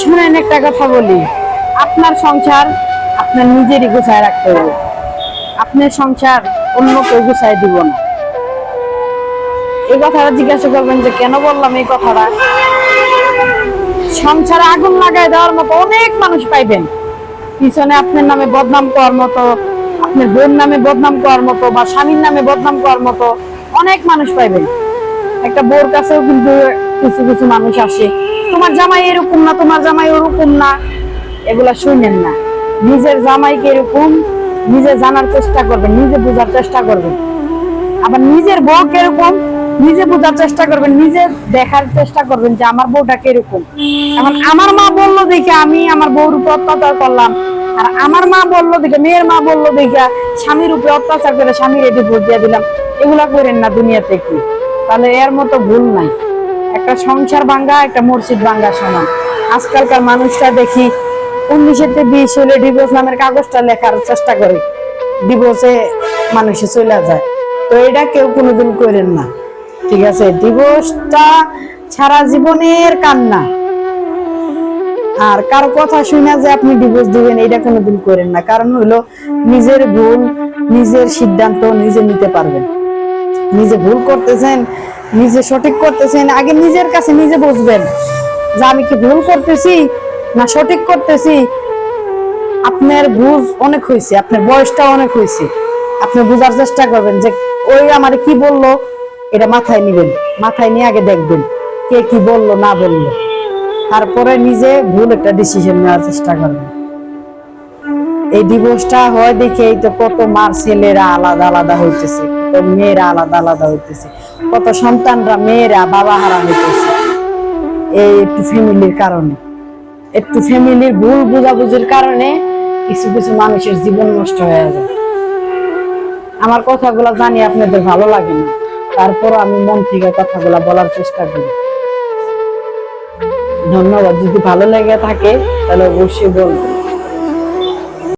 শুনেন, একটা কথা বলি। আপনার সংসার আপনার নিজেরই গুছায় রাখতে হবে। আপনার সংসার অন্য কেউ গুছায় দিব না। এই কথাটা জিজ্ঞাসা করবেন যে, কেন বললাম এই কথাটা? সংসারে আগুন লাগাই দেওয়ার মতো অনেক মানুষ পাইবেন। পিছনে আপনার নামে বদনাম করার মতো, আপনার বোন নামে বদনাম করার মতো বা স্বামীর নামে বদনাম করার মতো অনেক মানুষ পাইবেন। একটা বোর কাছেও কিন্তু কিছু কিছু মানুষ আসে, তোমার জামাই এরকম না, তোমার জামাই ওরকম না। এগুলা শুনেন না। নিজের জামাইকে এরকম নিজে জানার চেষ্টা করবেন, নিজে বোঝার চেষ্টা করবেন। আবার নিজের বউ কীরকম নিজে বোঝার চেষ্টা করবেন, নিজে দেখার চেষ্টা করবেন যে আমার বউটা কীরকম। এখন আমার মা বলল দেখে আমি আমার বউর উপর অত্যাচার করলাম, আর আমার মা বলল দেখে, মেয়ের মা বলল দেখে স্বামীর উপরে অত্যাচার করে স্বামীর এটি ভোট দিয়ে দিলাম। এগুলা করেন না দুনিয়াতে কি? তাহলে এর মতো ভুল নাই। একটা সংসার ভাঙ্গা, একটা মসজিদ ভাঙ্গা সমান। আজকালকার মানুষটা দেখি উনিশেতে বিশ হলে ডিভোর্স নামের কাগজটা লেখার চেষ্টা করে। ডিভোর্সে মানুষে চলে যায়। তো এটা কেউ কোনোদিন করেন না। ঠিক আছে ডিভোর্সটা সারা জীবনের কান্না। আর কারও কথা শুনে যে আপনি ডিভোর্স দিবেন, এটা কোনোদিন করেন না। কারণ হলো নিজের ভুল, নিজের সিদ্ধান্ত নিজে নিতে পারবেন। নিজে ভুল করতেছেন নিজে সঠিক করতেছেন, আগে নিজের কাছে নিজে বুঝবেন যে আমি কি ভুল করতেছি না সঠিক করতেছি। আপনার বুঝ অনেক হয়েছে, আপনার বয়সটা অনেক হয়েছে। আপনি বোঝার চেষ্টা করবেন যে ওই আমার কি বলল, এটা মাথায় নিবেন, মাথায় নিয়ে আগে দেখবেন কে কি বলল, না বলল। তারপরে নিজে ভুল একটা ডিসিশন নেওয়ার চেষ্টা করবেন। এই ডিভোর্সটা হয় দেখেই তো কত মার ছেলেরা আলাদা আলাদা হইতেছে। মেয়েরা আলাদা আলাদা হইতেছে। কত সন্তানরা মেয়েরা, বাবা হারা হইতেছে। এই একটু ফ্যামিলির কারণে। একটু ফ্যামিলির ভুল বুঝাবুঝির কারণে কিছু কিছু মানুষের জীবন নষ্ট হয়ে যায়। আমার কথাগুলো জানি আপনাদের ভালো লাগে না। তারপর আমি মন থেকে কথাগুলো বলার চেষ্টা করি। ধন্যবাদ। যদি ভালো লেগে থাকে, তাহলে অবশ্যই বলবেন।